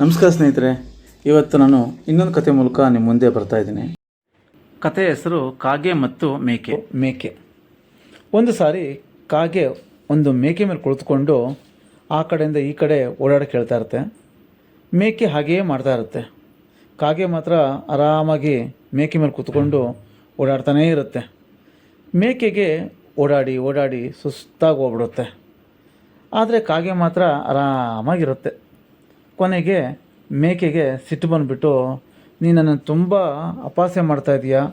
ನಮಸ್ಕಾರ ಸ್ನೇಹಿತರೆ ಇವತ್ತು ನಾನು ಇನ್ನೊಂದು ಕತೆ ಮೂಲಕ ನಿಮ್ಮ ಮುಂದೆ ಬರ್ತಾ ಇದ್ದೀನಿ. ಕತೆ ಹೆಸರು ಕಾಗೆ ಮತ್ತು ಮೇಕೆ. ಮೇಕೆ. ಒಂದು ಸಾರಿ ಕಾಗೆ ಒಂದು ಮೇಕೆ ಮೇಲೆ ಕುಳಿತುಕೊಂಡು ಆ ಕಡೆಯಿಂದ ಈ ಕಡೆ ಓಡಾಡಕ್ಕೆ ಹೇಳ್ತಾ ಇರುತ್ತೆ. ಮೇಕೆ ಹಾಗೆಯೇ ಮಾಡ್ತಾ ಇರುತ್ತೆ. ಕಾಗೆ ಮಾತ್ರ ಆರಾಮಾಗಿ ಮೇಕೆ ಮೇಲೆ ಕೂತ್ಕೊಂಡು ಓಡಾಡ್ತಾನೇ ಇರುತ್ತೆ. ಮೇಕೆಗೆ ಓಡಾಡಿ ಓಡಾಡಿ ಸುಸ್ತಾಗಿ ಹೋಗ್ಬಿಡುತ್ತೆ. ಆದರೆ ಕಾಗೆ ಮಾತ್ರ ಆರಾಮಾಗಿರುತ್ತೆ. ಕೊನೆಗೆ ಮೇಕೆಗೆ ಸಿಟ್ಟು ಬಂದುಬಿಟ್ಟು ನೀನು ನನ್ನನ್ನು ತುಂಬ ಅಪಾಸೆ ಮಾಡ್ತಾ ಇದೀಯಾ?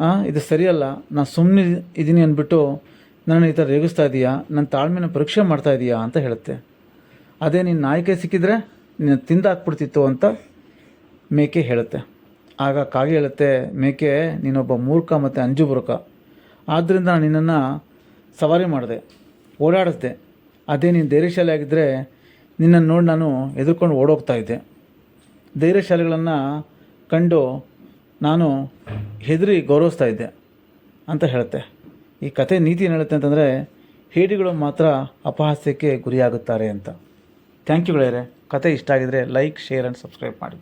ಆ, ಇದು ಸರಿಯಲ್ಲ. ನಾನು ಸುಮ್ಮನೆ ಇದ್ದೀನಿ ಅಂದ್ಬಿಟ್ಟು ನನ್ನ ಈ ಥರ ರೇಗಿಸ್ತಾ ಇದೀಯಾ? ನನ್ನ ತಾಳ್ಮೆನ ಪರೀಕ್ಷೆ ಮಾಡ್ತಾ ಇದೀಯಾ? ಅಂತ ಹೇಳುತ್ತೆ. ಅದೇ ನೀನು ನಾಯಿಕೆ ಸಿಕ್ಕಿದ್ರೆ ನಿನ್ನ ತಿಂದಾಕ್ಬಿಡ್ತಿತ್ತು ಅಂತ ಮೇಕೆ ಹೇಳುತ್ತೆ. ಆಗ ಕಾಗೆ ಹೇಳುತ್ತೆ ಮೇಕೆ ನೀನೊಬ್ಬ ಮೂರ್ಖ ಮತ್ತು ಅಂಜುಬುರುಕ ಆದ್ದರಿಂದ ನಾನು ನಿನ್ನನ್ನು ಸವಾರಿ ಮಾಡಿದೆ ಓಡಾಡಿಸ್ದೆ. ಅದೇ ನೀನು ಧೈರ್ಯಶಾಲಿ ಆಗಿದ್ದರೆ ನಿನ್ನನ್ನು ನೋಡಿ ನಾನು ಎದುರ್ಕೊಂಡು ಓಡೋಗ್ತಾ ಇದ್ದೆ. ಧೈರ್ಯಶಾಲಿಗಳನ್ನು ಕಂಡು ನಾನು ಹೆದರಿ ಗೌರವಿಸ್ತಾ ಇದ್ದೆ ಅಂತ ಹೇಳುತ್ತೆ. ಈ ಕತೆ ನೀತಿ ಏನು ಹೇಳುತ್ತೆ ಅಂತಂದರೆ, ಹೇಡಿಗಳು ಮಾತ್ರ ಅಪಹಾಸ್ಯಕ್ಕೆ ಗುರಿಯಾಗುತ್ತಾರೆ ಅಂತ. ಥ್ಯಾಂಕ್ ಯು ಗೆಳೆಯರೆ ಕತೆ ಇಷ್ಟ ಆಗಿದರೆ ಲೈಕ್ ಶೇರ್ ಆ್ಯಂಡ್ ಸಬ್ಸ್ಕ್ರೈಬ್ ಮಾಡಿ.